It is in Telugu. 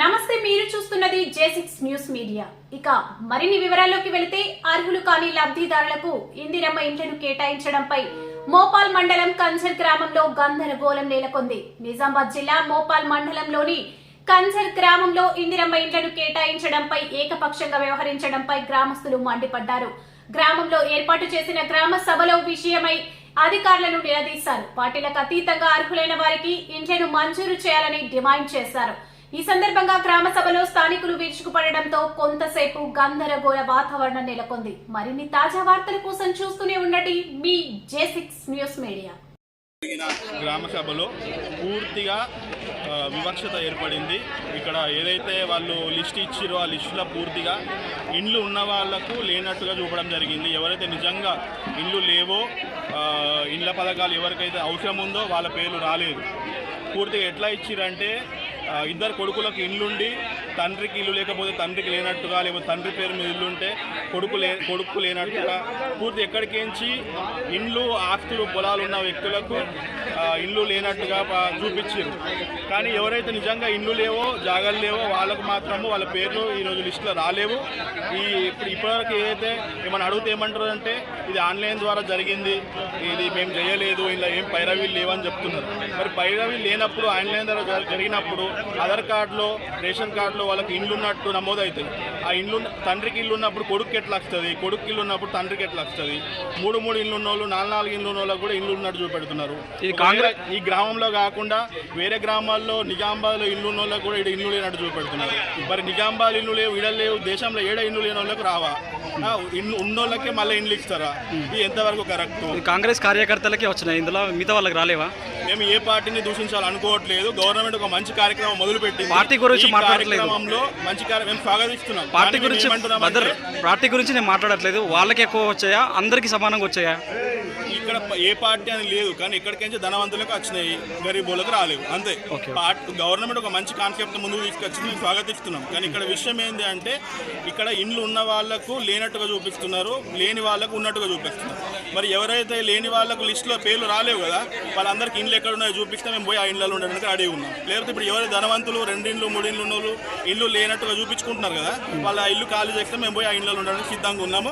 నమస్తే మీరు చూస్తున్నది జే సిక్స్ న్యూస్ మీడియా ఇక మరిన్ని వివరాల్లోకి వెళితే అర్హులు కాని లబ్ధిదారులకు ఇందిరమ్మ ఇంట్లను కేటాయించడంపై మోపాల్ మండలం కంజర్ గ్రామంలో గందరగోళం నెలకొంది. నిజామాబాద్ జిల్లా మోపాల్ మండలంలోని కంజర్ గ్రామంలో ఇందిరమ్మ ఇంట్లను కేటాయించడంపై ఏకపక్షంగా వ్యవహరించడంపై గ్రామస్తులు మండిపడ్డారు. గ్రామంలో ఏర్పాటు చేసిన గ్రామ సభలో విషయమై అధికారులను నిలదీశారు. పార్టీలకు అతీతంగా అర్హులైన వారికి ఇంట్లను మంజూరు చేయాలని డిమాండ్ చేశారు. ఈ సందర్భంగా గ్రామ సభలో స్థానికులు విరుచుకుపడడంతో కొంతసేపు గందరగోళ వాతావరణం నెలకొంది. మరిన్ని తాజా వార్తల కోసం చూస్తూనే ఉండండి మీ జే సిక్స్ న్యూస్ మీడియా గ్రామ సభలో పూర్తిగా వివక్షత ఏర్పడింది. ఇక్కడ ఏదైతే వాళ్ళు లిస్ట్ ఇచ్చిరో ఆ లిస్టులో పూర్తిగా ఇండ్లు ఉన్న వాళ్ళకు లేనట్టుగా చూపడం జరిగింది. ఎవరైతే నిజంగా ఇండ్లు లేవో ఇండ్ల పథకాలు ఎవరికైతే అవసరం ఉందో వాళ్ళ పేర్లు రాలేదు. పూర్తిగా ఎట్లా ఇచ్చిరంటే ఇద్దరు కొడుకులకు ఇండ్లుండి తండ్రికి ఇల్లు లేకపోతే తండ్రికి లేనట్టుగా లేకపోతే తండ్రి పేరు మీద ఇల్లు ఉంటే కొడుకు లే కొడుకు లేనట్టుగా పూర్తి ఎక్కడికించి ఇండ్లు ఆస్తులు పొలాలు ఉన్న వ్యక్తులకు ఇల్లు లేనట్టుగా చూపించారు కానీ ఎవరైతే నిజంగా ఇండ్లు లేవో జాగాలు లేవో వాళ్ళకు మాత్రము వాళ్ళ పేర్లు ఈరోజు లిస్టులో రాలేవు. ఈ ఇప్పుడు ఇప్పటివరకు ఏదైతే ఏమైనా అడిగితే ఏమంటారు అంటే ఇది ఆన్లైన్ ద్వారా జరిగింది ఇది మేము చేయలేదు ఇలా ఏం పైరవీలు లేవని చెప్తున్నారు. మరి పైరవీలు లేనప్పుడు ఆన్లైన్ ద్వారా జరిగినప్పుడు ఆధార్ కార్డులో రేషన్ కార్డులో వాళ్ళకి ఇండ్లు ఉన్నట్టు నమోదవుతాయి ఆ ఇండ్లు తండ్రికి ఇల్లు ఉన్నప్పుడు కొడుకు ఎట్లా వస్తుంది కొడుకు ఇల్లు ఉన్నప్పుడు తండ్రికి ఎట్లా వస్తుంది మూడు మూడు ఇల్లు ఉన్న వాళ్ళు నాలుగు నాలుగు ఇల్లు ఉన్న వాళ్ళకి కూడా ఇల్లు ఉన్నట్టు చూపెడుతున్నారు. ఇది కాంగ్రెస్- ఈ గ్రామంలో కాకుండా వేరే గ్రామాల్లో నిజామాబాద్లో ఇల్లు ఉన్న వాళ్ళకి కూడా ఇక్కడ ఇల్లు లేనట్టు చూపెడుతున్నారు. మరి నిజామాబాద్ ఇల్లు లేవు ఇడ లేవు దేశంలో ఏడ ఇల్లు లేని వాళ్ళకి రావా? ఇల్లు ఉన్నోళ్ళకే మళ్ళీ ఇండ్లు ఇస్తారా? ఇది ఎంతవరకు కరెక్ట్ కాంగ్రెస్ కార్యకర్తలకే వచ్చినాయి. ఇందులో మిగతా వాళ్ళకి రాలేవా? మేము ఏ పార్టీని దూషించాలనుకోవట్లేదు. గవర్నమెంట్ ఒక మంచి కార్యక్రమం మొదలుపెట్టింది. పార్టీ గురించి మాట్లాడట్లేదు. కార్యక్రమంలో మంచి కార్య- మేము స్వాగతిస్తున్నాం. పార్టీ గురించి పార్టీ గురించి నేను మాట్లాడట్లేదు. వాళ్ళకి ఎక్కువ వచ్చాయా? అందరికి సమానంగా వచ్చాయా? ఇక్కడ ఏ పార్టీ అని లేదు కానీ ఎక్కడికైనా ధనవంతులకు వచ్చినాయి గరీబులకు రాలేవు. అంతే. గవర్నమెంట్ ఒక మంచి కాన్సెప్ట్ ముందుకు తీసుకొచ్చింది మేము స్వాగతిస్తున్నాం. కానీ ఇక్కడ విషయం ఏంటి అంటే ఇక్కడ ఇండ్లు ఉన్న వాళ్ళకు లేనట్టుగా చూపిస్తున్నారు లేని వాళ్ళకు ఉన్నట్టుగా చూపిస్తున్నారు. మరి ఎవరైతే లేని వాళ్ళకు లిస్టులో పేర్లు రాలేవు కదా వాళ్ళందరికీ ఇండ్లు ఎక్కడ ఉన్నాయో చూపిస్తే మేము పోయి ఆ ఇండ్లలో ఉండడానికి రెడీ ఉన్నాం. లేకపోతే ఇప్పుడు ఎవరు ధనవంతులు రెండిండ్లు మూడిండ్లు ఉన్న వాళ్ళు ఇల్లు లేనట్టుగా చూపించుకుంటున్నారు కదా. వాళ్ళ ఇల్లు ఖాళీ చేస్తే మేము పోయి ఆ ఇళ్ళలో ఉండడానికి సిద్ధంగా ఉన్నాము.